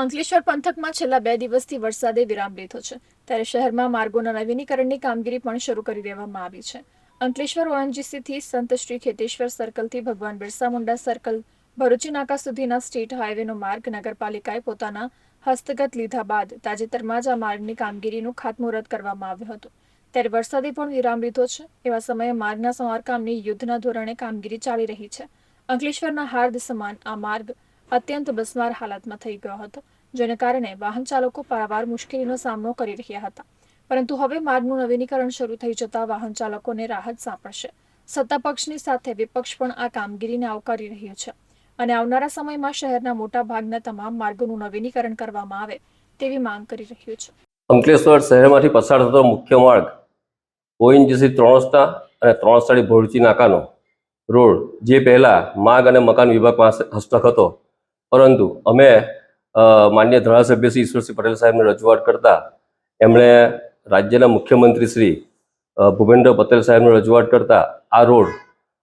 અંકલેશ્વર પંથકમાં છેલ્લા બે દિવસથી વરસાદે વિરામ લીધો છે. ત્યારે શહેરમાં માર્ગોના નવીનીકરણની કામગીરી પણ શરૂ કરી દેવામાં આવી છે. અંકલેશ્વર ઓએનજીસીથી સંત શ્રી ખેતેશ્વર સર્કલથી ભગવાન બિરસા મુંડા સર્કલ ભરૂચી નાકા સુધીના સ્ટેટ હાઈવેનો માર્ગ નગરપાલિકાએ પોતાના હસ્તગત લીધા બાદ તાજેતરમાં જ આ માર્ગની કામગીરીનું ખાતમુહૂર્ત કરવામાં આવ્યું હતું. ત્યારે વરસાદે પણ વિરામ લીધો છે. એવા સમયે માર્ગના સમારકામની યુદ્ધના ધોરણે કામગીરી ચાલી રહી છે. અંકલેશ્વરના હાર્દ સમાન આ માર્ગ અત્યંત બસનાર હાલતમાં થઈ ગયો હતો, જેને કારણે વાહન ચાલકો પારાવાર મુશ્કેલીનો સામનો કરી રહ્યા હતા. પરંતુ હવે માર્ગનું નવીનીકરણ શરૂ થઈ જતા વાહન ચાલકોને રાહત સાંપડશે. સત્તા પક્ષની સાથે વિપક્ષ પણ આ કામગીરીને આવકારી રહ્યું છે અને આવનારા સમયમાં શહેરના મોટા ભાગના તમામ માર્ગોનું નવીનીકરણ કરવામાં આવે તેવી માંગ કરી રહ્યું છે. અંકલેશ્વર શહેરમાંથી પસાર થતો મુખ્ય માર્ગ ઓએનજીસી ત્રણ રસ્તા અને ત્રણ સ્થળે ભોરચી નાકાનો રોડ, જે પહેલાં માર્ગ અને મકાન વિભાગ પાસે હસ્તક હતો પરંતુ અમે માન્ય ધારાસભ્ય શ્રી ઈશ્વરસિંહ પટેલ સાહેબને રજૂઆત કરતા એમણે રાજ્યના મુખ્યમંત્રી શ્રી ભૂપેન્દ્ર પટેલ સાહેબને રજૂઆત કરતા આ રોડ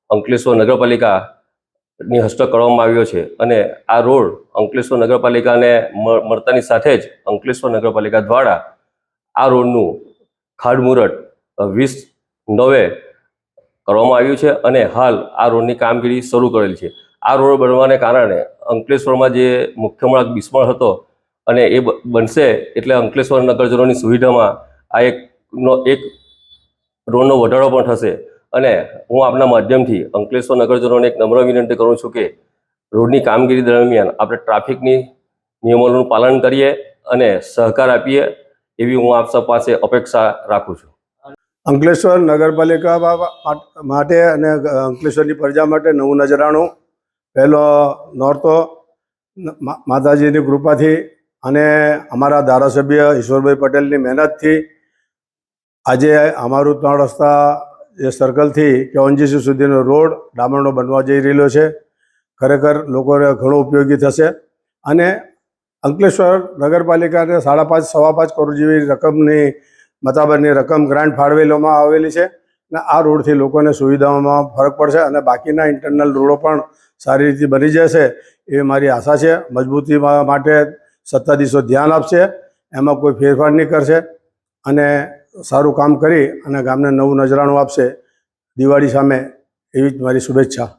અંકલેશ્વર નગરપાલિકાની હસ્તક કરવામાં આવ્યો છે અને આ રોડ અંકલેશ્વર નગરપાલિકાને મળતાની સાથે જ અંકલેશ્વર નગરપાલિકા દ્વારા આ રોડનું ખાતમુહૂર્ત વીસ નવે કરવામાં આવ્યું છે અને હાલ આ રોડની કામગીરી શરૂ કરેલ છે. આ રોડ બનવાને કારણે અંકલેશ્વરમાં જે મુખ્ય માર્ગ બિસ્મળ હતો અને એ બનશે એટલે અંકલેશ્વર નગરજનોની સુવિધામાં આ એક નો એક રોડનો વધારો પણ થશે. અને હું આપના માધ્યમથી અંકલેશ્વર નગરજનોને એક નમ્ર વિનંતી કરું છું કે રોડની કામગીરી દરમિયાન આપણે ટ્રાફિકની નિયમોનું પાલન કરીએ અને સહકાર આપીએ એવી હું આપ સૌ પાસે અપેક્ષા રાખું છું. અંકલેશ્વર નગરપાલિકા માટે અને અંકલેશ્વરની પ્રજા માટે નવું નજરાણું પહેલો નોરતો ન- મા- માતાજીની કૃપાથી અને અમારા ધારાસભ્ય ઈશ્વરભાઈ પટેલની મહેનતથી આજે અમારું ત્રણ રસ્તા જે સર્કલથી કે ઓનજીસી સુધીનો રોડ ડામરનો બનવા જઈ રહેલો છે. ખરેખર લોકોને ઘણો ઉપયોગી થશે અને અંકલેશ્વર નગરપાલિકાને સાડા પાંચ, સવા પાંચ કરોડ જેવી રકમની, મતાબરની રકમ ગ્રાન્ટ ફાળવેલોમાં આવેલી છે. અને આ રોડથી લોકોને સુવિધાઓમાં ફરક પડશે અને બાકીના ઇન્ટરનલ રોડો પણ સારી રીતે બની જશે એ મારી આશા છે. મજબૂતી માટે સત્તાધીશો ધ્યાન આપશે, એમાં કોઈ ફેરફાર નહીં કરશે અને સારું કામ કરી અને ગામને નવું નજરાણું આપશે. દિવાળી સામે એવી જ મારી શુભેચ્છા.